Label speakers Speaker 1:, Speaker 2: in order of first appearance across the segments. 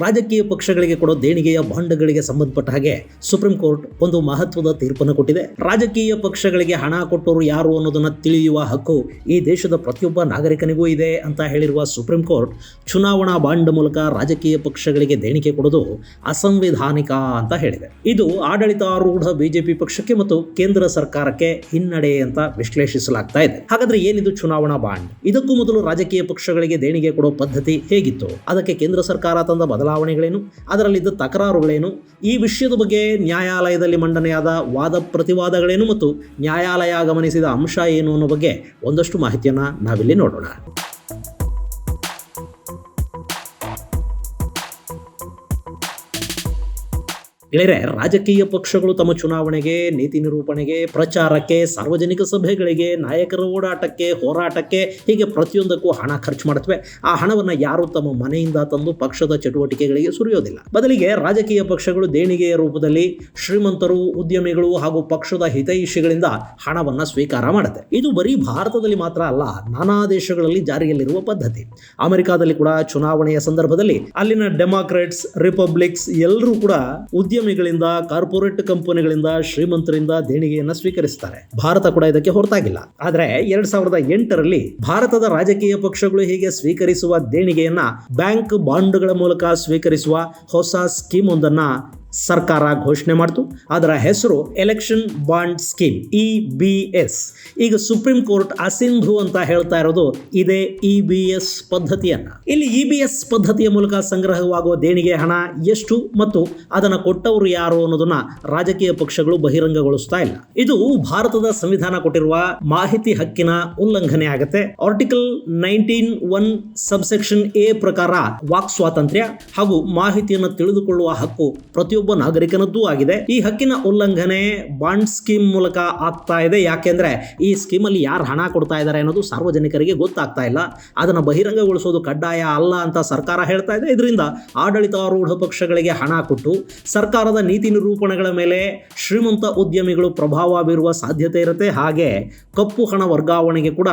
Speaker 1: ರಾಜಕೀಯ ಪಕ್ಷಗಳಿಗೆ ಕೊಡೋ ದೇಣಿಗೆಯ ಬಾಂಡ್ಗಳಿಗೆ ಸಂಬಂಧಪಟ್ಟ ಹಾಗೆ ಸುಪ್ರೀಂ ಕೋರ್ಟ್ ಒಂದು ಮಹತ್ವದ ತೀರ್ಪನ್ನು ಕೊಟ್ಟಿದೆ. ರಾಜಕೀಯ ಪಕ್ಷಗಳಿಗೆ ಹಣ ಕೊಟ್ಟವರು ಯಾರು ಅನ್ನೋದನ್ನ ತಿಳಿಯುವ ಹಕ್ಕು ಈ ದೇಶದ ಪ್ರತಿಯೊಬ್ಬ ನಾಗರಿಕನಿಗೂ ಇದೆ ಅಂತ ಹೇಳಿರುವ ಸುಪ್ರೀಂ ಕೋರ್ಟ್ ಚುನಾವಣಾ ಬಾಂಡ್ ಮೂಲಕ ರಾಜಕೀಯ ಪಕ್ಷಗಳಿಗೆ ದೇಣಿಗೆ ಕೊಡೋದು ಅಸಂವಿಧಾನಿಕ ಅಂತ ಹೇಳಿದೆ. ಇದು ಆಡಳಿತಾರೂಢ ಬಿಜೆಪಿ ಪಕ್ಷಕ್ಕೆ ಮತ್ತು ಕೇಂದ್ರ ಸರ್ಕಾರಕ್ಕೆ ಹಿನ್ನಡೆ ಅಂತ ವಿಶ್ಲೇಷಿಸಲಾಗ್ತಾ ಇದೆ. ಹಾಗಾದ್ರೆ ಏನಿದು ಚುನಾವಣಾ ಬಾಂಡ್? ಇದಕ್ಕೂ ಮೊದಲು ರಾಜಕೀಯ ಪಕ್ಷಗಳಿಗೆ ದೇಣಿಗೆ ಕೊಡೋ ಪದ್ಧತಿ ಹೇಗಿತ್ತು? ಅದಕ್ಕೆ ಕೇಂದ್ರ ಸರ್ಕಾರ ತಂದ ಬದಲಾವಣೆಗಳೇನು? ಅದರಲ್ಲಿದ್ದ ತಕರಾರುಗಳೇನು? ಈ ವಿಷಯದ ಬಗ್ಗೆ ನ್ಯಾಯಾಲಯದಲ್ಲಿ ಮಂಡನೆಯಾದ ವಾದ ಪ್ರತಿವಾದಗಳೇನು ಮತ್ತು ನ್ಯಾಯಾಲಯ ಗಮನಿಸಿದ ಅಂಶ ಏನು ಅನ್ನೋ ಬಗ್ಗೆ ಒಂದಷ್ಟು ಮಾಹಿತಿಯನ್ನು ನಾವಿಲ್ಲಿ ನೋಡೋಣ. ಗೆಳೆಯರೆ ರಾಜಕೀಯ ಪಕ್ಷಗಳು ತಮ್ಮ ಚುನಾವಣೆಗೆ, ನೀತಿ ನಿರೂಪಣೆಗೆ, ಪ್ರಚಾರಕ್ಕೆ, ಸಾರ್ವಜನಿಕ ಸಭೆಗಳಿಗೆ, ನಾಯಕರ ಓಡಾಟಕ್ಕೆ, ಹೋರಾಟಕ್ಕೆ ಹೀಗೆ ಪ್ರತಿಯೊಂದಕ್ಕೂ ಹಣ ಖರ್ಚು ಮಾಡುತ್ತವೆ. ಆ ಹಣವನ್ನು ಯಾರು ತಮ್ಮ ಮನೆಯಿಂದ ತಂದು ಪಕ್ಷದ ಚಟುವಟಿಕೆಗಳಿಗೆ ಸುರಿಯೋದಿಲ್ಲ. ಬದಲಿಗೆ ರಾಜಕೀಯ ಪಕ್ಷಗಳು ದೇಣಿಗೆಯ ರೂಪದಲ್ಲಿ ಶ್ರೀಮಂತರು, ಉದ್ಯಮಿಗಳು ಹಾಗೂ ಪಕ್ಷದ ಹಿತೈಷಿಗಳಿಂದ ಹಣವನ್ನು ಸ್ವೀಕಾರ ಮಾಡುತ್ತೆ. ಇದು ಬರೀ ಭಾರತದಲ್ಲಿ ಮಾತ್ರ ಅಲ್ಲ, ನಾನಾ ದೇಶಗಳಲ್ಲಿ ಜಾರಿಯಲ್ಲಿರುವ ಪದ್ಧತಿ. ಅಮೆರಿಕಾದಲ್ಲಿ ಕೂಡ ಚುನಾವಣೆಯ ಸಂದರ್ಭದಲ್ಲಿ ಅಲ್ಲಿನ ಡೆಮಾಕ್ರೆಟ್ಸ್, ರಿಪಬ್ಲಿಕ್ಸ್ ಎಲ್ಲರೂ ಕೂಡ ಉದ್ಯಮಿಗಳಿಂದ, ಕಾರ್ಪೊರೇಟ್ ಕಂಪನಿಗಳಿಂದ, ಶ್ರೀಮಂತರಿಂದ ದೇಣಿಗೆಯನ್ನ ಸ್ವೀಕರಿಸ್ತಾರೆ. ಭಾರತ ಕೂಡ ಇದಕ್ಕೆ ಹೊರತಾಗಿಲ್ಲ. ಆದರೆ ಎರಡ್ ಸಾವಿರದ ಎಂಟರಲ್ಲಿ ಭಾರತದ ರಾಜಕೀಯ ಪಕ್ಷಗಳು ಹೀಗೆ ಸ್ವೀಕರಿಸುವ ದೇಣಿಗೆಯನ್ನ ಬ್ಯಾಂಕ್ ಬಾಂಡ್ಗಳ ಮೂಲಕ ಸ್ವೀಕರಿಸುವ ಹೊಸ ಸ್ಕೀಮ್ ಒಂದನ್ನ ಸರ್ಕಾರ ಘೋಷಣೆ ಮಾಡಿತು. ಅದರ ಹೆಸರು election bond scheme E B S ಈಗ ಸುಪ್ರೀಂ ಕೋರ್ಟ್ ಅಸಿಂಧು ಅಂತ ಹೇಳ್ತಾ ಇರೋದು ಇದೇ ಇ ಬಿ ಎಸ್ ಪದ್ಧತಿಯನ್ನ. ಇಲ್ಲಿ ಇ ಬಿ ಎಸ್ ಪದ್ಧತಿಯ ಮೂಲಕ ಸಂಗ್ರಹವಾಗುವ ದೇಣಿಗೆ ಹಣ ಎಷ್ಟು ಮತ್ತು ಅದನ್ನು ಕೊಟ್ಟವರು ಯಾರು ಅನ್ನೋದನ್ನ ರಾಜಕೀಯ ಪಕ್ಷಗಳು ಬಹಿರಂಗಗೊಳಿಸ್ತಾ ಇಲ್ಲ. ಇದು ಭಾರತದ ಸಂವಿಧಾನ ಕೊಟ್ಟಿರುವ ಮಾಹಿತಿ ಹಕ್ಕಿನ ಉಲ್ಲಂಘನೆ ಆಗುತ್ತೆ. Article nineteen one subsection A ಪ್ರಕಾರ ವಾಕ್ ಸ್ವಾತಂತ್ರ್ಯ ಹಾಗೂ ಮಾಹಿತಿಯನ್ನು ತಿಳಿದುಕೊಳ್ಳುವ ಹಕ್ಕು ಪ್ರತಿಯೊಬ್ಬ ನಾಗರಿಕನದ್ದೂ ಆಗಿದೆ. ಈ ಹಕ್ಕಿನ ಉಲ್ಲಂಘನೆ ಬಾಂಡ್ ಸ್ಕೀಮ್ ಮೂಲಕ ಆಗ್ತಾ ಇದೆ. ಯಾಕೆಂದ್ರೆ ಈ ಸ್ಕೀಮ್ ಅಲ್ಲಿ ಯಾರು ಹಣ ಕೊಡ್ತಾ ಇದ್ದಾರೆ ಅನ್ನೋದು ಸಾರ್ವಜನಿಕರಿಗೆ ಗೊತ್ತಾಗ್ತಾ ಇಲ್ಲ. ಅದನ್ನು ಬಹಿರಂಗಗೊಳಿಸೋದು ಕಡ್ಡಾಯ ಅಲ್ಲ ಅಂತ ಸರ್ಕಾರ ಹೇಳ್ತಾ ಇದೆ. ಇದರಿಂದ ಆಡಳಿತಾರೂಢ ಪಕ್ಷಗಳಿಗೆ ಹಣ ಕೊಟ್ಟು ಸರ್ಕಾರದ ನೀತಿ ನಿರೂಪಣೆಗಳ ಮೇಲೆ ಶ್ರೀಮಂತ ಉದ್ಯಮಿಗಳು ಪ್ರಭಾವ ಬೀರುವ ಸಾಧ್ಯತೆ ಇರುತ್ತೆ. ಹಾಗೆ ಕಪ್ಪು ಹಣ ವರ್ಗಾವಣೆಗೆ ಕೂಡ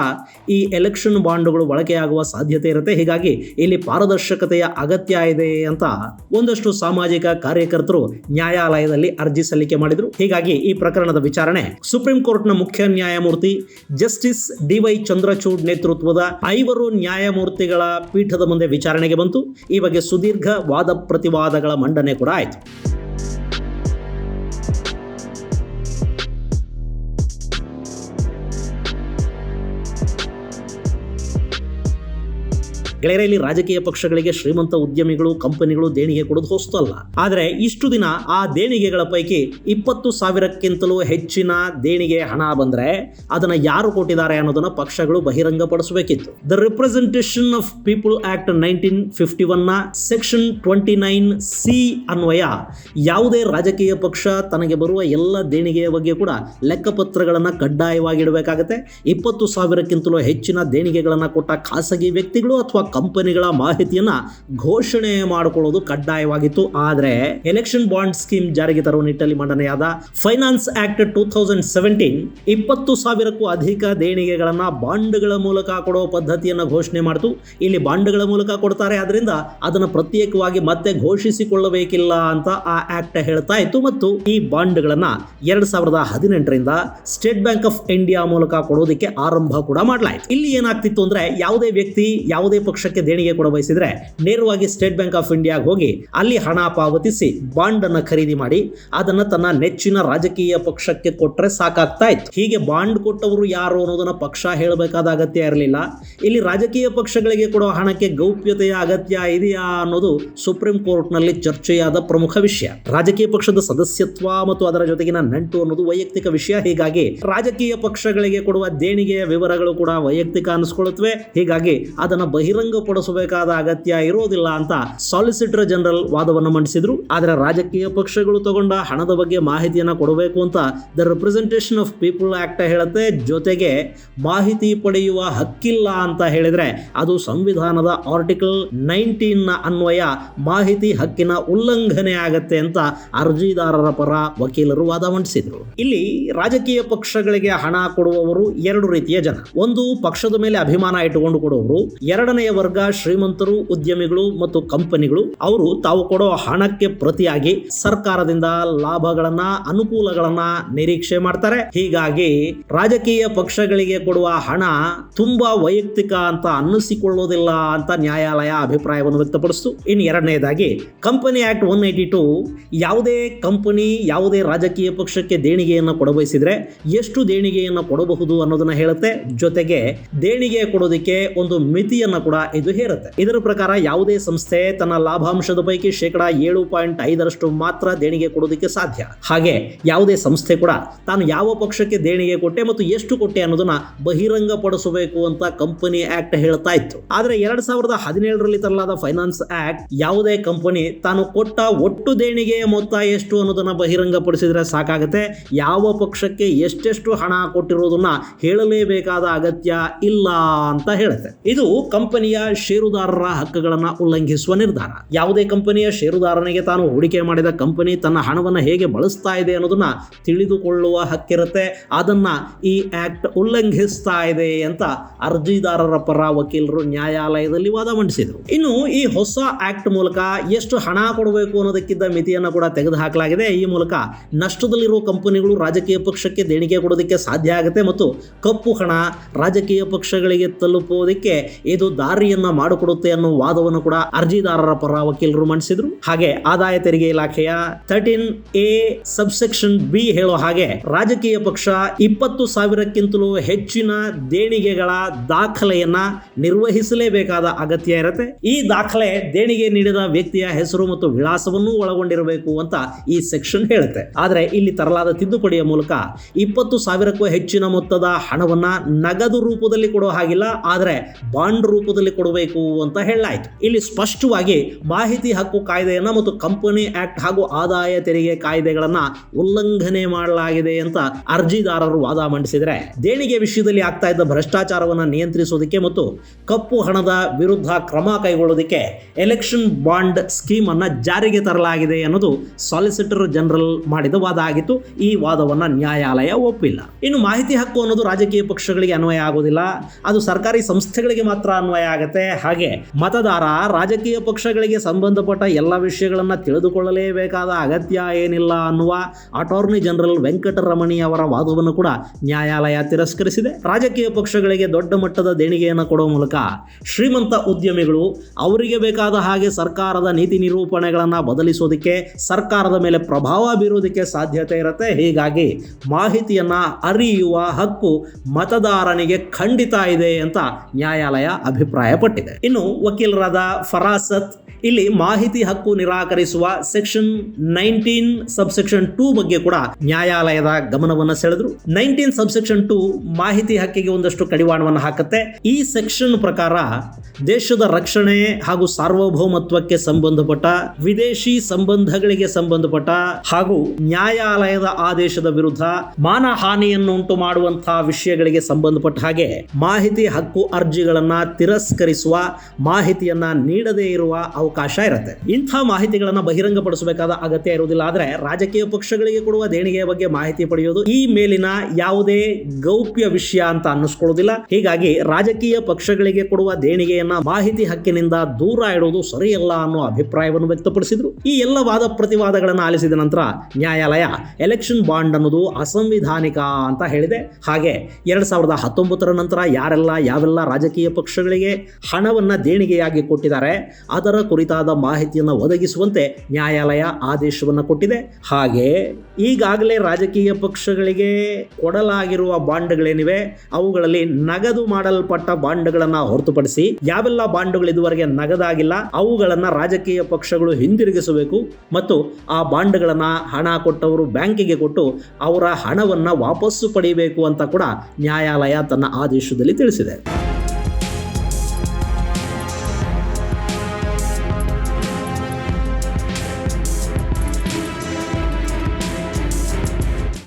Speaker 1: ಈ ಎಲೆಕ್ಷನ್ ಬಾಂಡ್ಗಳು ಬಳಕೆಯಾಗುವ ಸಾಧ್ಯತೆ ಇರುತ್ತೆ. ಹೀಗಾಗಿ ಇಲ್ಲಿ ಪಾರದರ್ಶಕತೆಯ ಅಗತ್ಯ ಇದೆ ಅಂತ ಒಂದಷ್ಟು ಸಾಮಾಜಿಕ ಕಾರ್ಯಕರ್ತರು ನ್ಯಾಯಾಲಯದಲ್ಲಿ ಅರ್ಜಿ ಸಲ್ಲಿಕೆ ಮಾಡಿದರು. ಹೀಗಾಗಿ ಈ ಪ್ರಕರಣದ ವಿಚಾರಣೆ ಸುಪ್ರೀಂ ಕೋರ್ಟ್ನ ಮುಖ್ಯ ನ್ಯಾಯಮೂರ್ತಿ ಜಸ್ಟಿಸ್ ಡಿವೈ ಚಂದ್ರಚೂಡ್ ನೇತೃತ್ವದ ಐವರು ನ್ಯಾಯಮೂರ್ತಿಗಳ ಪೀಠದ ಮುಂದೆ ವಿಚಾರಣೆಗೆ ಬಂತು. ಈ ಬಗ್ಗೆ ಸುದೀರ್ಘ ವಾದ ಪ್ರತಿವಾದಗಳ ಮಂಡನೆ ಕೂಡ ಆಯಿತು. ಗೆಳೆಯರೆ ಇಲ್ಲಿ ರಾಜಕೀಯ ಪಕ್ಷಗಳಿಗೆ ಶ್ರೀಮಂತ ಉದ್ಯಮಿಗಳು, ಕಂಪನಿಗಳು ದೇಣಿಗೆ ಕೊಡೋದು ಹೊಸ್ತಲ್ಲ. ಆದರೆ ಇಷ್ಟು ದಿನ ಆ ದೇಣಿಗೆಗಳ ಪೈಕಿ ಇಪ್ಪತ್ತು ಸಾವಿರಕ್ಕಿಂತಲೂ ಹೆಚ್ಚಿನ ದೇಣಿಗೆ ಹಣ ಬಂದ್ರೆ ಅದನ್ನ ಯಾರು ಕೊಟ್ಟಿದ್ದಾರೆ ಅನ್ನೋದನ್ನ ಪಕ್ಷಗಳು ಬಹಿರಂಗಪಡಿಸಬೇಕಿತ್ತು. The representation of people act nineteen fifty ಒನ್ನ section twenty nine C ಅನ್ವಯ ಯಾವುದೇ ರಾಜಕೀಯ ಪಕ್ಷ ತನಗೆ ಬರುವ ಎಲ್ಲ ದೇಣಿಗೆಯ ಬಗ್ಗೆ ಕೂಡ ಲೆಕ್ಕಪತ್ರಗಳನ್ನು ಕಡ್ಡಾಯವಾಗಿ ಇಡಬೇಕಾಗತ್ತೆ. ಇಪ್ಪತ್ತು ಸಾವಿರಕ್ಕಿಂತಲೂ ಹೆಚ್ಚಿನ ದೇಣಿಗೆಗಳನ್ನು ಕೊಟ್ಟ ಖಾಸಗಿ ವ್ಯಕ್ತಿಗಳು ಅಥವಾ ಕಂಪನಿಗಳ ಮಾಹಿತಿಯನ್ನು ಘೋಷಣೆ ಮಾಡಿಕೊಳ್ಳೋದು ಕಡ್ಡಾಯವಾಗಿತ್ತು. ಆದರೆ ಎಲೆಕ್ಷನ್ ಬಾಂಡ್ ಸ್ಕೀಮ್ ಜಾರಿಗೆ ತರುವ ನಿಟ್ಟಲ್ಲಿ ಮಂಡನೆಯಾದ finance act two thousand seventeen ಇಪ್ಪತ್ತು ಸಾವಿರಕ್ಕೂ ಅಧಿಕ ದೇಣಿಗೆಗಳನ್ನು ಬಾಂಡ್ಗಳ ಮೂಲಕ ಕೊಡೋ ಪದ್ಧತಿಯನ್ನು ಘೋಷಣೆ ಮಾಡಿತು. ಇಲ್ಲಿ ಬಾಂಡ್ಗಳ ಮೂಲಕ ಕೊಡ್ತಾರೆ ಅದರಿಂದ ಅದನ್ನು ಪ್ರತ್ಯೇಕವಾಗಿ ಮತ್ತೆ ಘೋಷಿಸಿಕೊಳ್ಳಬೇಕಿಲ್ಲ ಅಂತ ಆ ಆಕ್ಟ್ ಹೇಳ್ತಾ ಇತ್ತು. ಮತ್ತು ಈ ಬಾಂಡ್ಗಳನ್ನ ಎರಡ್ ಸಾವಿರದ ಹದಿನೆಂಟರಿಂದ ಸ್ಟೇಟ್ ಬ್ಯಾಂಕ್ ಆಫ್ ಇಂಡಿಯಾ ಮೂಲಕ ಕೊಡೋದಕ್ಕೆ ಆರಂಭ ಕೂಡ ಮಾಡಲಾಯಿತು. ಇಲ್ಲಿ ಏನಾಗ್ತಿತ್ತು ಅಂದ್ರೆ ಯಾವುದೇ ವ್ಯಕ್ತಿ ಯಾವುದೇ ಪಕ್ಷಕ್ಕೆ ದೇಣಿಗೆ ಕೊಡ ಬಯಸಿದರೆ ನೇರವಾಗಿ ಸ್ಟೇಟ್ ಬ್ಯಾಂಕ್ ಆಫ್ ಇಂಡಿಯಾಗೆ ಹೋಗಿ ಅಲ್ಲಿ ಹಣ ಪಾವತಿಸಿ ಬಾಂಡ್ ಅನ್ನ ಖರೀದಿ ಮಾಡಿ, ಅದನ್ನ ತನ್ನ ನೆಚ್ಚಿನ ರಾಜಕೀಯ ಪಕ್ಷಕ್ಕೆ ಕೊಟ್ರೆ ಸಾಕಾಗ್ತಾ ಇತ್ತು. ಹೀಗೆ ಬಾಂಡ್ ಕೊಟ್ಟವರು ಯಾರು ಅನ್ನೋದನ್ನ ಪಕ್ಷ ಹೇಳಬೇಕಾದ ಅಗತ್ಯ ಇರಲಿಲ್ಲ. ಇಲ್ಲಿ ರಾಜಕೀಯ ಪಕ್ಷಗಳಿಗೆ ಕೊಡುವ ಹಣಕ್ಕೆ ಗೌಪ್ಯತೆಯ ಅಗತ್ಯ ಇದೆಯಾ ಅನ್ನೋದು ಸುಪ್ರೀಂ ಕೋರ್ಟ್ನಲ್ಲಿ ಚರ್ಚೆಯಾದ ಪ್ರಮುಖ ವಿಷಯ. ರಾಜಕೀಯ ಪಕ್ಷದ ಸದಸ್ಯತ್ವ ಮತ್ತು ಅದರ ಜೊತೆಗಿನ ನಂಟು ಅನ್ನೋದು ವೈಯಕ್ತಿಕ ವಿಷಯ. ಹೀಗಾಗಿ ರಾಜಕೀಯ ಪಕ್ಷಗಳಿಗೆ ಕೊಡುವ ದೇಣಿಗೆಯ ವಿವರಗಳು ಕೂಡ ವೈಯಕ್ತಿಕ ಅನಿಸ್ಕೊಳ್ಳುತ್ತವೆ. ಹೀಗಾಗಿ ಅದನ್ನು ಬಹಿರಂಗ ಬಹಿರಂಗಪಡಿಸಬೇಕಾದ ಅಗತ್ಯ ಇರೋದಿಲ್ಲ ಅಂತ ಸಾಲಿಸಿಟರ್ ಜನರಲ್ ವಾದವನ್ನು ಮಂಡಿಸಿದ್ರು. ಆದರೆ ರಾಜಕೀಯ ಪಕ್ಷಗಳು ತಗೊಂಡ ಹಣದ ಬಗ್ಗೆ ಮಾಹಿತಿಯನ್ನು ಕೊಡಬೇಕು ಅಂತ the representation of people act ಹೇಳುತ್ತೆ. ಜೊತೆಗೆ ಮಾಹಿತಿ ಪಡೆಯುವ ಹಕ್ಕಿಲ್ಲ ಅಂತ ಹೇಳಿದ್ರೆ ಅದು ಸಂವಿಧಾನದ ಆರ್ಟಿಕಲ್ ನೈನ್ಟೀನ್ ಅನ್ವಯ ಮಾಹಿತಿ ಹಕ್ಕಿನ ಉಲ್ಲಂಘನೆ ಆಗತ್ತೆ ಅಂತ ಅರ್ಜಿದಾರರ ಪರ ವಕೀಲರು ವಾದ ಮಂಡಿಸಿದ್ರು. ಇಲ್ಲಿ ರಾಜಕೀಯ ಪಕ್ಷಗಳಿಗೆ ಹಣ ಕೊಡುವವರು ಎರಡು ರೀತಿಯ ಜನ. ಒಂದು ಪಕ್ಷದ ಮೇಲೆ ಅಭಿಮಾನ ಇಟ್ಟುಕೊಂಡು ಕೊಡುವವರು ಎರಡನೆಯ ವರ್ಗ, ಶ್ರೀಮಂತರು, ಉದ್ಯಮಿಗಳು ಮತ್ತು ಕಂಪನಿಗಳು, ಅವರು ತಾವು ಕೊಡೋ ಹಣಕ್ಕೆ ಪ್ರತಿಯಾಗಿ ಸರ್ಕಾರದಿಂದ ಲಾಭಗಳನ್ನ, ಅನುಕೂಲಗಳನ್ನ ನಿರೀಕ್ಷೆ ಮಾಡ್ತಾರೆ. ಹೀಗಾಗಿ ರಾಜಕೀಯ ಪಕ್ಷಗಳಿಗೆ ಕೊಡುವ ಹಣ ತುಂಬಾ ವೈಯಕ್ತಿಕ ಅಂತ ಅನ್ನಿಸಿಕೊಳ್ಳೋದಿಲ್ಲ ಅಂತ ನ್ಯಾಯಾಲಯ ಅಭಿಪ್ರಾಯವನ್ನು ವ್ಯಕ್ತಪಡಿಸಿತು. ಇನ್ನು ಎರಡನೇದಾಗಿ, company act one eighty two ಯಾವುದೇ ಕಂಪನಿ, ಯಾವುದೇ ರಾಜಕೀಯ ಪಕ್ಷಕ್ಕೆ ದೇಣಿಗೆಯನ್ನು ಕೊಡಬಯಸಿದ್ರೆ ಎಷ್ಟು ದೇಣಿಗೆಯನ್ನು ಕೊಡಬಹುದು ಅನ್ನೋದನ್ನ ಹೇಳುತ್ತೆ. ಜೊತೆಗೆ, ದೇಣಿಗೆ ಕೊಡೋದಕ್ಕೆ ಒಂದು ಮಿತಿಯನ್ನು ಕೂಡ ಇದು ಹೇರುತ್ತೆ ಇದರ ಪ್ರಕಾರ ಯಾವುದೇ ಸಂಸ್ಥೆ ತನ್ನ ಲಾಭಾಂಶದ ಪೈಕಿ ಶೇಕಡ ಏಳು ಪಾಯಿಂಟ್ ಐದರಷ್ಟು ಮಾತ್ರ ದೇಣಿಗೆ ಕೊಡೋದಕ್ಕೆ ಸಾಧ್ಯ. ಹಾಗೆ ಯಾವುದೇ ಸಂಸ್ಥೆ ಕೂಡ ತಾನು ಯಾವ ಪಕ್ಷಕ್ಕೆ ದೇಣಿಗೆ ಕೊಟ್ಟೆ ಮತ್ತು ಎಷ್ಟು ಕೊಟ್ಟೆ ಅನ್ನೋದನ್ನ ಬಹಿರಂಗಪಡಿಸಬೇಕು ಅಂತ ಕಂಪನಿ ಆಕ್ಟ್ ಹೇಳ್ತಾ ಇತ್ತು. ಆದ್ರೆ ಎರಡ್ ಸಾವಿರದ ಹದಿನೇಳರಲ್ಲಿ ತರಲಾದ ಫೈನಾನ್ಸ್ ಆಕ್ಟ್ ಯಾವುದೇ ಕಂಪನಿ ತಾನು ಕೊಟ್ಟ ಒಟ್ಟು ದೇಣಿಗೆಯ ಮೊತ್ತ ಎಷ್ಟು ಅನ್ನೋದನ್ನ ಬಹಿರಂಗಪಡಿಸಿದ್ರೆ ಸಾಕಾಗುತ್ತೆ. ಯಾವ ಪಕ್ಷಕ್ಕೆ ಎಷ್ಟೆಷ್ಟು ಹಣ ಕೊಟ್ಟಿರೋದನ್ನ ಹೇಳಲೇಬೇಕಾದ ಅಗತ್ಯ ಇಲ್ಲ ಅಂತ ಹೇಳುತ್ತೆ. ಇದು ಕಂಪನಿಯ ಷೇರುದಾರರ ಹಕ್ಕುಗಳನ್ನ ಉಲ್ಲಂಘಿಸುವ ನಿರ್ಧಾರ. ಯಾವುದೇ ಕಂಪನಿಯ ಷೇರುದಾರನಿಗೆ ತಾನು ಹೂಡಿಕೆ ಮಾಡಿದ ಕಂಪನಿ ತನ್ನ ಹಣವನ್ನು ಹೇಗೆ ಬಳಸ್ತಾ ಇದೆ ಅನ್ನೋದನ್ನ ತಿಳಿದುಕೊಳ್ಳುವ ಹಕ್ಕಿರುತ್ತೆ. ಅದನ್ನ ಈ ಆಕ್ಟ್ ಉಲ್ಲಂಘಿಸ್ತಾ ಇದೆ ಅಂತ ಅರ್ಜಿದಾರರ ಪರ ವಕೀಲರು ನ್ಯಾಯಾಲಯದಲ್ಲಿ ವಾದ ಮಂಡಿಸಿದರು. ಇನ್ನು ಈ ಹೊಸ ಆಕ್ಟ್ ಮೂಲಕ ಎಷ್ಟು ಹಣ ಕೊಡಬೇಕು ಅನ್ನೋದಕ್ಕಿದ್ದ ಮಿತಿಯನ್ನು ಕೂಡ ತೆಗೆದುಹಾಕಲಾಗಿದೆ. ಈ ಮೂಲಕ ನಷ್ಟದಲ್ಲಿರುವ ಕಂಪನಿಗಳು ರಾಜಕೀಯ ಪಕ್ಷಕ್ಕೆ ದೇಣಿಗೆ ಕೊಡೋದಕ್ಕೆ ಸಾಧ್ಯ ಆಗುತ್ತೆ ಮತ್ತು ಕಪ್ಪು ಹಣ ರಾಜಕೀಯ ಪಕ್ಷಗಳಿಗೆ ತಲುಪುವುದಕ್ಕೆ ಇದು ದಾರಿಯನ್ನ ಮಾಡಿಕೊಡುತ್ತೆ ಅನ್ನೋ ವಾದವನ್ನು ಕೂಡ ಅರ್ಜಿದಾರರ ಪರ ವಕೀಲರು ಮಂಡಿಸಿದ್ರು. ಹಾಗೆ ಆದಾಯ ತೆರಿಗೆ ಇಲಾಖೆಯ ತರ್ಟೀನ್ ಎ ಸಬ್ಸೆಕ್ಷನ್ ಬಿ ಹೇಳೋ ಹಾಗೆ ರಾಜಕೀಯ ಪಕ್ಷ ಇಪ್ಪತ್ತು ಸಾವಿರಕ್ಕಿಂತಲೂ ಹೆಚ್ಚಿನ ದೇಣಿಗೆಗಳ ದಾಖಲೆಯನ್ನ ನಿರ್ವಹಿಸಲೇಬೇಕಾದ ಅಗತ್ಯ ಇರುತ್ತೆ. ಈ ದಾಖಲೆ ದೇಣಿಗೆ ನೀಡಿದ ವ್ಯಕ್ತಿಯ ಹೆಸರು ಮತ್ತು ವಿಳಾಸವನ್ನು ಒಳಗೊಂಡಿರಬೇಕು ಅಂತ ಈ ಸೆಕ್ಷನ್ ಹೇಳುತ್ತೆ. ಆದರೆ ಇಲ್ಲಿ ತರಲಾದ ತಿದ್ದುಪಡಿಯ ಮೂಲಕ ಇಪ್ಪತ್ತು ಸಾವಿರಕ್ಕೂ ಹೆಚ್ಚಿನ ಮೊತ್ತದ ಹಣವನ್ನ ನಗದು ರೂಪದಲ್ಲಿ ಕೊಡೋ ಹಾಗಿಲ್ಲ. ಆದರೆ ಬಾಂಡ್ ರೂಪದಲ್ಲಿ ಕೊಡಬೇಕು ಅಂತ ಹೇಳಲಾಯಿತು. ಇಲ್ಲಿ ಸ್ಪಷ್ಟವಾಗಿ ಮಾಹಿತಿ ಹಕ್ಕು ಕಾಯ್ದೆಯನ್ನ ಮತ್ತು ಕಂಪನಿ ಆಕ್ಟ್ ಹಾಗೂ ಆದಾಯ ತೆರಿಗೆ ಕಾಯ್ದೆಗಳನ್ನ ಉಲ್ಲಂಘನೆ ಮಾಡಲಾಗಿದೆ ಅಂತ ಅರ್ಜಿದಾರರು ವಾದ ಮಂಡಿಸಿದರೆ ದೇಣಿಗೆ ವಿಷಯದಲ್ಲಿ ಆಗ್ತಾ ಇದ್ದ ಭ್ರಷ್ಟಾಚಾರವನ್ನು ನಿಯಂತ್ರಿಸೋದಕ್ಕೆ ಮತ್ತು ಕಪ್ಪು ಹಣದ ವಿರುದ್ಧ ಕ್ರಮ ಕೈಗೊಳ್ಳೋದಕ್ಕೆ ಎಲೆಕ್ಷನ್ ಬಾಂಡ್ ಸ್ಕೀಮ್ ಅನ್ನ ಜಾರಿಗೆ ತರಲಾಗಿದೆ ಅನ್ನೋದು ಸಾಲಿಸಿಟರ್ ಜನರಲ್ ಮಾಡಿದ ವಾದ ಆಗಿತ್ತು. ಈ ವಾದವನ್ನ ನ್ಯಾಯಾಲಯ ಒಪ್ಪಿಲ್ಲ. ಇನ್ನು ಮಾಹಿತಿ ಹಕ್ಕು ಅನ್ನೋದು ರಾಜಕೀಯ ಪಕ್ಷಗಳಿಗೆ ಅನ್ವಯ ಆಗೋದಿಲ್ಲ. ಅದು ಸರ್ಕಾರಿ ಸಂಸ್ಥೆಗಳಿಗೆ ಮಾತ್ರ ಅನ್ವಯ ಆಗುತ್ತೆ. ಹಾಗೆ ಮತದಾರ ರಾಜಕೀಯ ಪಕ್ಷಗಳಿಗೆ ಸಂಬಂಧಪಟ್ಟ ಎಲ್ಲ ವಿಷಯಗಳನ್ನ ತಿಳಿದುಕೊಳ್ಳಲೇಬೇಕಾದ ಅಗತ್ಯ ಏನಿಲ್ಲ ಅನ್ನುವ ಅಟಾರ್ನಿ ಜನರಲ್ ವೆಂಕಟರಮಣಿ ಅವರ ವಾದವನ್ನು ಕೂಡ ನ್ಯಾಯಾಲಯ ತಿರಸ್ಕರಿಸಿದೆ. ರಾಜಕೀಯ ಪಕ್ಷಗಳಿಗೆ ದೊಡ್ಡ ಮಟ್ಟದ ದೇಣಿಗೆಯನ್ನು ಕೊಡುವ ಮೂಲಕ ಶ್ರೀಮಂತ ಉದ್ಯಮಿಗಳು ಅವರಿಗೆ ಬೇಕಾದ ಹಾಗೆ ಸರ್ಕಾರದ ನೀತಿ ನಿರೂಪಣೆಗಳನ್ನು ಬದಲಿಸೋದಕ್ಕೆ, ಸರ್ಕಾರದ ಮೇಲೆ ಪ್ರಭಾವ ಬೀರೋದಕ್ಕೆ ಸಾಧ್ಯತೆ ಇರುತ್ತೆ. ಹೀಗಾಗಿ ಮಾಹಿತಿಯನ್ನ ಅರಿಯುವ ಹಕ್ಕು ಮತದಾರನಿಗೆ ಖಂಡಿತ ಇದೆ ಅಂತ ನ್ಯಾಯಾಲಯ ಅಭಿಪ್ರಾಯಪಟ್ಟಿದೆ ಇನ್ನು ವಕೀಲರಾದ ಫರಾಸತ್ ಇಲ್ಲಿ ಮಾಹಿತಿ ಹಕ್ಕು ನಿರಾಕರಿಸುವ ಸೆಕ್ಷನ್ ನೈನ್ಟೀನ್ ಸಬ್ಸೆಕ್ಷನ್ ಟೂ ಬಗ್ಗೆ ಕೂಡ ನ್ಯಾಯಾಲಯದ ಗಮನವನ್ನು ಸೆಳೆದ್ರು. ನೈನ್ಟೀನ್ ಸಬ್ಸೆಕ್ಷನ್ ಟೂ ಮಾಹಿತಿ ಹಕ್ಕಿಗೆ ಒಂದಷ್ಟು ಕಡಿವಾಣವನ್ನು ಹಾಕುತ್ತೆ. ಈ ಸೆಕ್ಷನ್ ಪ್ರಕಾರ ದೇಶದ ರಕ್ಷಣೆ ಹಾಗೂ ಸಾರ್ವಭೌಮತ್ವಕ್ಕೆ ಸಂಬಂಧಪಟ್ಟ, ವಿದೇಶಿ ಸಂಬಂಧಗಳಿಗೆ ಸಂಬಂಧಪಟ್ಟ ಹಾಗೂ ನ್ಯಾಯಾಲಯದ ಆದೇಶದ ವಿರುದ್ಧ ಮಾನಹಾನಿಯನ್ನು ಉಂಟು ಮಾಡುವಂತಹ ವಿಷಯಗಳಿಗೆ ಸಂಬಂಧಪಟ್ಟ ಹಾಗೆ ಮಾಹಿತಿ ಹಕ್ಕು ಅರ್ಜಿಗಳನ್ನ ತಿರಸ್ಕರಿಸುವ ಮಾಹಿತಿಯನ್ನ ನೀಡದೇ ಇರುವ ಅವಕಾಶ ಇರುತ್ತೆ. ಇಂಥ ಮಾಹಿತಿಗಳನ್ನ ಬಹಿರಂಗಪಡಿಸಬೇಕಾದ ಅಗತ್ಯ ಇರುವುದಿಲ್ಲ. ಆದ್ರೆ ರಾಜಕೀಯ ಪಕ್ಷಗಳಿಗೆ ಕೊಡುವ ದೇಣಿಗೆಯ ಬಗ್ಗೆ ಮಾಹಿತಿ ಪಡೆಯುವುದು ಈ ಮೇಲಿನ ಯಾವುದೇ ಗೌಪ್ಯ ವಿಷಯ ಅಂತ ಅನ್ನಿಸ್ಕೊಳ್ಳೋದಿಲ್ಲ. ಹೀಗಾಗಿ ರಾಜಕೀಯ ಪಕ್ಷಗಳಿಗೆ ಕೊಡುವ ದೇಣಿಗೆಯನ್ನ ಮಾಹಿತಿ ಹಕ್ಕಿನಿಂದ ದೂರ ಇಡುವುದು ಸರಿಯಲ್ಲ ಅನ್ನೋ ಅಭಿಪ್ರಾಯವನ್ನು ವ್ಯಕ್ತಪಡಿಸಿದ್ರು. ಈ ಎಲ್ಲ ವಾದ ಪ್ರತಿವಾದಗಳನ್ನು ಆಲಿಸಿದ ನಂತರ ನ್ಯಾಯಾಲಯ ಎಲೆಕ್ಷನ್ ಬಾಂಡ್ ಅನ್ನೋದು ಅಸಂವಿಧಾನಿಕ ಅಂತ ಹೇಳಿದೆ. ಹಾಗೆ ಎರಡ್ ಸಾವಿರದ ಹತ್ತೊಂಬತ್ತರ ನಂತರ ಯಾರೆಲ್ಲ ಯಾವೆಲ್ಲ ರಾಜಕೀಯ ಪಕ್ಷಗಳಿಗೆ ಹಣವನ್ನ ದೇಣಿಗೆಯಾಗಿ ಕೊಟ್ಟಿದ್ದಾರೆ ಅದರ ಕುರಿತಾದ ಮಾಹಿತಿಯನ್ನು ಒದಗಿಸುವಂತೆ ನ್ಯಾಯಾಲಯ ಆದೇಶವನ್ನು ಕೊಟ್ಟಿದೆ. ಹಾಗೆ ಈಗಾಗಲೇ ರಾಜಕೀಯ ಪಕ್ಷಗಳಿಗೆ ಕೊಡಲಾಗಿರುವ ಬಾಂಡ್ಗಳೇನಿವೆ, ಅವುಗಳಲ್ಲಿ ನಗದು ಮಾಡಲ್ಪಟ್ಟ ಬಾಂಡ್ಗಳನ್ನು ಹೊರತುಪಡಿಸಿ ಯಾವೆಲ್ಲ ಬಾಂಡ್ಗಳು ಇದುವರೆಗೆ ನಗದಾಗಿಲ್ಲ, ಅವುಗಳನ್ನು ರಾಜಕೀಯ ಪಕ್ಷಗಳು ಹಿಂದಿರುಗಿಸಬೇಕು ಮತ್ತು ಆ ಬಾಂಡ್ಗಳನ್ನು ಹಣ ಕೊಟ್ಟವರು ಬ್ಯಾಂಕಿಗೆ ಕೊಟ್ಟು ಅವರ ಹಣವನ್ನು ವಾಪಸ್ಸು ಪಡೆಯಬೇಕು ಅಂತ ಕೂಡ ನ್ಯಾಯಾಲಯ ತನ್ನ ಆದೇಶದಲ್ಲಿ ತಿಳಿಸಿದೆ.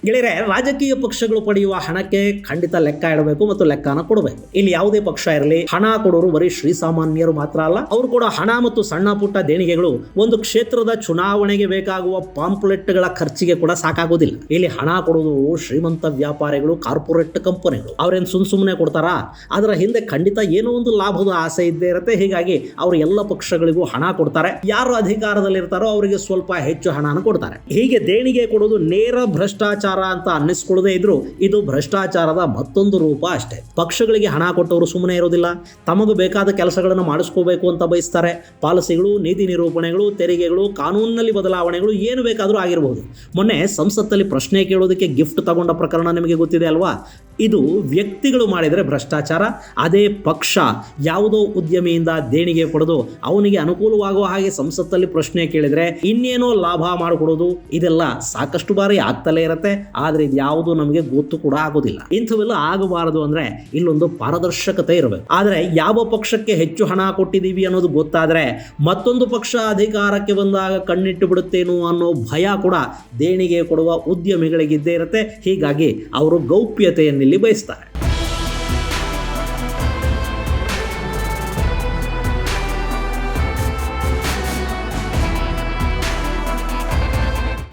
Speaker 1: ಗೆಳೆಯರೆ, ರಾಜಕೀಯ ಪಕ್ಷಗಳು ಪಡೆಯುವ ಹಣಕ್ಕೆ ಖಂಡಿತ ಲೆಕ್ಕ ಇಡಬೇಕು ಮತ್ತು ಲೆಕ್ಕನ ಕೊಡಬೇಕು. ಇಲ್ಲಿ ಯಾವುದೇ ಪಕ್ಷ ಇರಲಿ, ಹಣ ಕೊಡೋರು ಬರೀ ಶ್ರೀಸಾಮಾನ್ಯರು ಮಾತ್ರ ಅಲ್ಲ, ಅವರು ಕೂಡ ಹಣ ಮತ್ತು ಸಣ್ಣ ಪುಟ್ಟ ದೇಣಿಗೆಗಳು ಒಂದು ಕ್ಷೇತ್ರದ ಚುನಾವಣೆಗೆ ಬೇಕಾಗುವ ಪಾಂಪ್ಲೆಟ್ಗಳ ಖರ್ಚಿಗೆ ಕೂಡ ಸಾಕಾಗೋದಿಲ್ಲ. ಇಲ್ಲಿ ಹಣ ಕೊಡೋದು ಶ್ರೀಮಂತ ವ್ಯಾಪಾರಿಗಳು, ಕಾರ್ಪೊರೇಟ್ ಕಂಪನಿಗಳು. ಅವ್ರೇನು ಸುಮ್ ಸುಮ್ಮನೆ ಕೊಡ್ತಾರಾ? ಅದರ ಹಿಂದೆ ಖಂಡಿತ ಏನೋ ಒಂದು ಲಾಭದ ಆಸೆ ಇದ್ದೇ ಇರುತ್ತೆ. ಹೀಗಾಗಿ ಅವರು ಎಲ್ಲ ಪಕ್ಷಗಳಿಗೂ ಹಣ ಕೊಡ್ತಾರೆ. ಯಾರು ಅಧಿಕಾರದಲ್ಲಿರ್ತಾರೋ ಅವರಿಗೆ ಸ್ವಲ್ಪ ಹೆಚ್ಚು ಹಣನ ಕೊಡ್ತಾರೆ. ಹೀಗೆ ದೇಣಿಗೆ ಕೊಡೋದು ನೇರ ಭ್ರಷ್ಟಾಚಾರ ಅಂತ ಅನ್ನಿಸ್ಕೊಳ್ಳದೇ ಇದ್ರು ಇದು ಭ್ರಷ್ಟಾಚಾರದ ಮತ್ತೊಂದು ರೂಪ ಅಷ್ಟೇ. ಪಕ್ಷಗಳಿಗೆ ಹಣ ಕೊಟ್ಟವರು ಸುಮ್ಮನೆ ಇರೋದಿಲ್ಲ. ತಮಗೆ ಬೇಕಾದ ಕೆಲಸಗಳನ್ನು ಮಾಡಿಸ್ಕೋಬೇಕು ಅಂತ ಬಯಸ್ತಾರೆ. ಪಾಲಿಸಿಗಳು, ನೀತಿ ನಿರೂಪಣೆಗಳು, ತೆರಿಗೆಗಳು, ಕಾನೂನಿನಲ್ಲಿ ಬದಲಾವಣೆಗಳು ಏನು ಬೇಕಾದರೂ ಆಗಿರಬಹುದು ಮೊನ್ನೆ ಸಂಸತ್ತಲ್ಲಿ ಪ್ರಶ್ನೆ ಕೇಳೋದಕ್ಕೆ ಗಿಫ್ಟ್ ತಗೊಂಡ ಪ್ರಕರಣ ನಿಮಗೆ ಗೊತ್ತಿದೆ ಅಲ್ವಾ? ಇದು ವ್ಯಕ್ತಿಗಳು ಮಾಡಿದರೆ ಭ್ರಷ್ಟಾಚಾರ, ಅದೇ ಪಕ್ಷ ಯಾವುದೋ ಉದ್ಯಮಿಯಿಂದ ದೇಣಿಗೆ ಪಡೆದು ಅವನಿಗೆ ಅನುಕೂಲವಾಗುವ ಹಾಗೆ ಸಂಸತ್ತಲ್ಲಿ ಪ್ರಶ್ನೆ ಕೇಳಿದರೆ ಇನ್ನೇನೋ ಲಾಭ ಮಾಡಿಕೊಡೋದು, ಇದೆಲ್ಲ ಸಾಕಷ್ಟು ಬಾರಿ ಆಗ್ತಲೇ ಇರುತ್ತೆ. ಆದರೆ ಇದು ಯಾವುದು ನಮಗೆ ಗೊತ್ತು ಕೂಡ ಆಗೋದಿಲ್ಲ. ಇಂಥವೆಲ್ಲ ಆಗಬಾರದು ಅಂದ್ರೆ ಇಲ್ಲೊಂದು ಪಾರದರ್ಶಕತೆ ಇರಬೇಕು. ಆದರೆ ಯಾವ ಪಕ್ಷಕ್ಕೆ ಹೆಚ್ಚು ಹಣ ಕೊಟ್ಟಿದ್ದೀವಿ ಅನ್ನೋದು ಗೊತ್ತಾದರೆ ಮತ್ತೊಂದು ಪಕ್ಷ ಅಧಿಕಾರಕ್ಕೆ ಬಂದಾಗ ಕಣ್ಣಿಟ್ಟು ಬಿಡುತ್ತೇನೋ ಅನ್ನೋ ಭಯ ಕೂಡ ದೇಣಿಗೆ ಕೊಡುವ ಉದ್ಯಮಿಗಳಿಗಿದ್ದೇ ಇರುತ್ತೆ. ಹೀಗಾಗಿ ಅವರು ಗೌಪ್ಯತೆಯನ್ನಿಲ್ಲಿ ಬಯಸ್ತಾರೆ.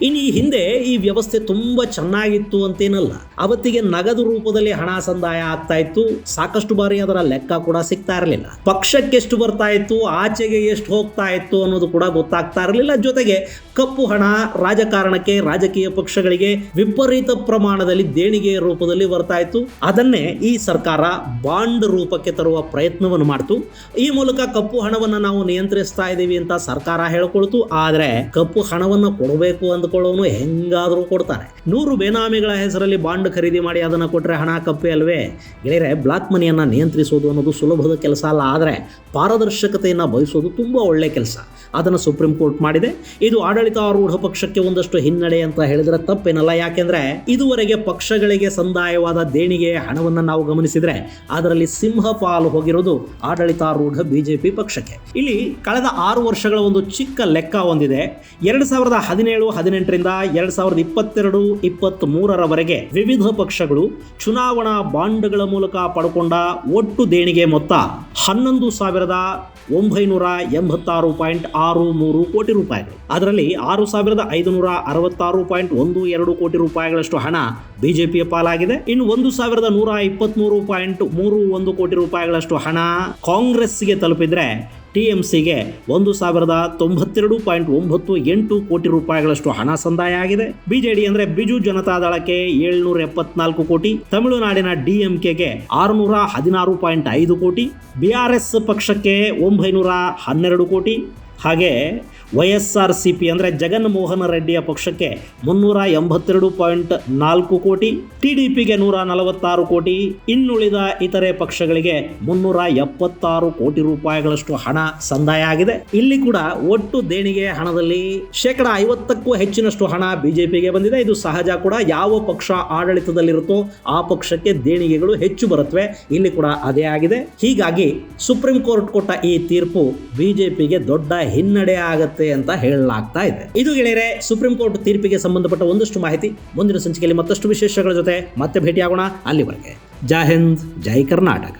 Speaker 1: ಇನ್ನು ಈ ಹಿಂದೆ ಈ ವ್ಯವಸ್ಥೆ ತುಂಬಾ ಚೆನ್ನಾಗಿತ್ತು ಅಂತೇನಲ್ಲ. ಅವತ್ತಿಗೆ ನಗದು ರೂಪದಲ್ಲಿ ಹಣ ಸಂದಾಯ ಆಗ್ತಾ ಇತ್ತು. ಸಾಕಷ್ಟು ಬಾರಿ ಅದರ ಲೆಕ್ಕ ಕೂಡ ಸಿಗ್ತಾ ಇರಲಿಲ್ಲ. ಪಕ್ಷಕ್ಕೆ ಎಷ್ಟು ಬರ್ತಾ ಇತ್ತು, ಆಚೆಗೆ ಎಷ್ಟು ಹೋಗ್ತಾ ಇತ್ತು ಅನ್ನೋದು ಕೂಡ ಗೊತ್ತಾಗ್ತಾ ಇರಲಿಲ್ಲ. ಜೊತೆಗೆ ಕಪ್ಪು ಹಣ ರಾಜಕಾರಣಕ್ಕೆ, ರಾಜಕೀಯ ಪಕ್ಷಗಳಿಗೆ ವಿಪರೀತ ಪ್ರಮಾಣದಲ್ಲಿ ದೇಣಿಗೆ ರೂಪದಲ್ಲಿ ಬರ್ತಾ ಇತ್ತು. ಅದನ್ನೇ ಈ ಸರ್ಕಾರ ಬಾಂಡ್ ರೂಪಕ್ಕೆ ತರುವ ಪ್ರಯತ್ನವನ್ನು ಮಾಡ್ತು. ಈ ಮೂಲಕ ಕಪ್ಪು ಹಣವನ್ನು ನಾವು ನಿಯಂತ್ರಿಸ್ತಾ ಇದ್ದೀವಿ ಅಂತ ಸರ್ಕಾರ ಹೇಳ್ಕೊಳ್ತು. ಆದರೆ ಕಪ್ಪು ಹಣವನ್ನು ಕೊಡಬೇಕು ಅಂದ್ಕೊಳ್ಳೋನು ಹೆಂಗಾದರೂ ಕೊಡ್ತಾರೆ ನೂರು ಬೇನಾಮಿಗಳ ಹೆಸರಲ್ಲಿ ಬಾಂಡ್ ಖರೀದಿ ಮಾಡಿ ಅದನ್ನು ಕೊಟ್ಟರೆ ಹಣ ಕಪ್ಪೆ ಅಲ್ವೇ? ಗೆಳೆಯರೆ, ಬ್ಲಾಕ್ ಮನಿಯನ್ನು ನಿಯಂತ್ರಿಸೋದು ಅನ್ನೋದು ಸುಲಭದ ಕೆಲಸ ಅಲ್ಲ, ಆದರೆ ಪಾರದರ್ಶಕತೆಯನ್ನು ಬಯಸೋದು ತುಂಬ ಒಳ್ಳೆ ಕೆಲಸ. ಅದನ್ನು ಸುಪ್ರೀಂ ಕೋರ್ಟ್ ಮಾಡಿದೆ. ಇದು ಆಡಳಿತಾರೂಢ ಪಕ್ಷಕ್ಕೆ ಒಂದಷ್ಟು ಹಿನ್ನಡೆ ಅಂತ ಹೇಳಿದ್ರೆ ತಪ್ಪೇನಲ್ಲ, ಯಾಕೆಂದರೆ ಇದುವರೆಗೆ ಪಕ್ಷಗಳಿಗೆ ಸಂದಾಯವಾದ ದೇಣಿಗೆ ಹಣವನ್ನು ನಾವು ಗಮನಿಸಿದರೆ ಅದರಲ್ಲಿ ಸಿಂಹ ಪಾಲು ಹೋಗಿರೋದು ಆಡಳಿತಾರೂಢ ಬಿಜೆಪಿ ಪಕ್ಷಕ್ಕೆ. ಇಲ್ಲಿ ಕಳೆದ ಆರು ವರ್ಷಗಳ ಒಂದು ಚಿಕ್ಕ ಲೆಕ್ಕ ಹೊಂದಿದೆ ಎರಡು ಸಾವಿರದ ಹದಿನೇಳು, ಹದಿನೆಂಟರಿಂದ ಎರಡು ಸಾವಿರದ ಇಪ್ಪತ್ತೆರಡು ಇಪ್ಪತ್ತ್ ಮೂರರವರೆಗೆ ವಿವಿಧ ಪಕ್ಷಗಳು ಚುನಾವಣಾ ಬಾಂಡ್ಗಳ ಮೂಲಕ ಪಡ್ಕೊಂಡ ಒಟ್ಟು ದೇಣಿಗೆ ಮೊತ್ತ ಹನ್ನೊಂದು ಸಾವಿರದ ಒಂಬೈನೂರ ಎಂಬತ್ತಾರು ಪಾಯಿಂಟ್ ಆರು ಮೂರು ಕೋಟಿ ರೂಪಾಯಿಗಳು. ಅದರಲ್ಲಿ ಆರು ಸಾವಿರದ ಐದುನೂರ ಅರವತ್ತಾರು ಪಾಯಿಂಟ್ ಒಂದು ಎರಡು ಕೋಟಿ ರೂಪಾಯಿಗಳಷ್ಟು ಹಣ ಬಿಜೆಪಿಯ ಪಾಲಾಗಿದೆ. ಇನ್ನು ಒಂದು ಸಾವಿರದ ನೂರ ಇಪ್ಪತ್ತ್ಮೂರು ಪಾಯಿಂಟ್ ಮೂರು ಒಂದು ಕೋಟಿ ರೂಪಾಯಿಗಳಷ್ಟು ಹಣ ಕಾಂಗ್ರೆಸ್ಗೆ ತಲುಪಿದ್ರೆ ಟಿ ಎಂ ಸಿಗೆ ಒಂದು ಸಾವಿರದ ತೊಂಬತ್ತೆರಡು ಪಾಯಿಂಟ್ ಒಂಬತ್ತು ಎಂಟು ಕೋಟಿ ರೂಪಾಯಿಗಳಷ್ಟು ಹಣ ಸಂದಾಯ ಆಗಿದೆ. ಬಿಜೆಡಿ ಅಂದ್ರೆ ಬಿಜು ಜನತಾದಳಕ್ಕೆ ಏಳ್ನೂರ ಎಪ್ಪತ್ನಾಲ್ಕು ಕೋಟಿ, ತಮಿಳುನಾಡಿನ ಡಿಎಂಕೆಗೆ ಆರುನೂರ ಹದಿನಾರು ಪಾಯಿಂಟ್ ಐದು ಕೋಟಿ, ಬಿಆರ್ಎಸ್ ಪಕ್ಷಕ್ಕೆ ಒಂಬೈನೂರ ಹನ್ನೆರಡು ಕೋಟಿ, ಹಾಗೆ Y S R C P ಅಂದರೆ ಜಗನ್ಮೋಹನ ರೆಡ್ಡಿಯ ಪಕ್ಷಕ್ಕೆ ಮುನ್ನೂರ ಎಂಬತ್ತೆರಡು ಪಾಯಿಂಟ್ ನಾಲ್ಕು ಕೋಟಿ ಟಿ ಡಿ ಪಿಗೆ ನೂರ ನಲವತ್ತಾರು ಕೋಟಿ, ಇನ್ನುಳಿದ ಇತರೆ ಪಕ್ಷಗಳಿಗೆ ಮುನ್ನೂರ ಎಪ್ಪತ್ತಾರು ಕೋಟಿ ರೂಪಾಯಿಗಳಷ್ಟು ಹಣ ಸಂದಾಯ ಆಗಿದೆ. ಇಲ್ಲಿ ಕೂಡ ಒಟ್ಟು ದೇಣಿಗೆ ಹಣದಲ್ಲಿ ಶೇಕಡ ಐವತ್ತಕ್ಕೂ ಹೆಚ್ಚಿನಷ್ಟು ಹಣ ಬಿಜೆಪಿಗೆ ಬಂದಿದೆ. ಇದು ಸಹಜ ಕೂಡ. ಯಾವ ಪಕ್ಷ ಆಡಳಿತದಲ್ಲಿರುತ್ತೋ ಆ ಪಕ್ಷಕ್ಕೆ ದೇಣಿಗೆಗಳು ಹೆಚ್ಚು ಬರುತ್ತವೆ. ಇಲ್ಲಿ ಕೂಡ ಅದೇ ಆಗಿದೆ. ಹೀಗಾಗಿ ಸುಪ್ರೀಂ ಕೋರ್ಟ್ ಕೊಟ್ಟ ಈ ತೀರ್ಪು ಬಿಜೆಪಿಗೆ ದೊಡ್ಡ ಹಿನ್ನಡೆ ಆಗತ್ತೆ ಅಂತ ಹೇಳಲಾಗ್ತಾ ಇದೆ. ಇದು ಗೆಳೆಯರೆ ಸುಪ್ರೀಂ ಕೋರ್ಟ್ ತೀರ್ಪಿಗೆ ಸಂಬಂಧಪಟ್ಟ ಒಂದಷ್ಟು ಮಾಹಿತಿ ಮುಂದಿನ ಸಂಚಿಕೆಯಲ್ಲಿ ಮತ್ತಷ್ಟು ವಿಶೇಷಗಳ ಜೊತೆ ಮತ್ತೆ ಭೇಟಿಯಾಗೋಣ ಅಲ್ಲಿವರೆಗೆ. ಜೈ ಹಿಂದ್, ಜೈ ಕರ್ನಾಟಕ.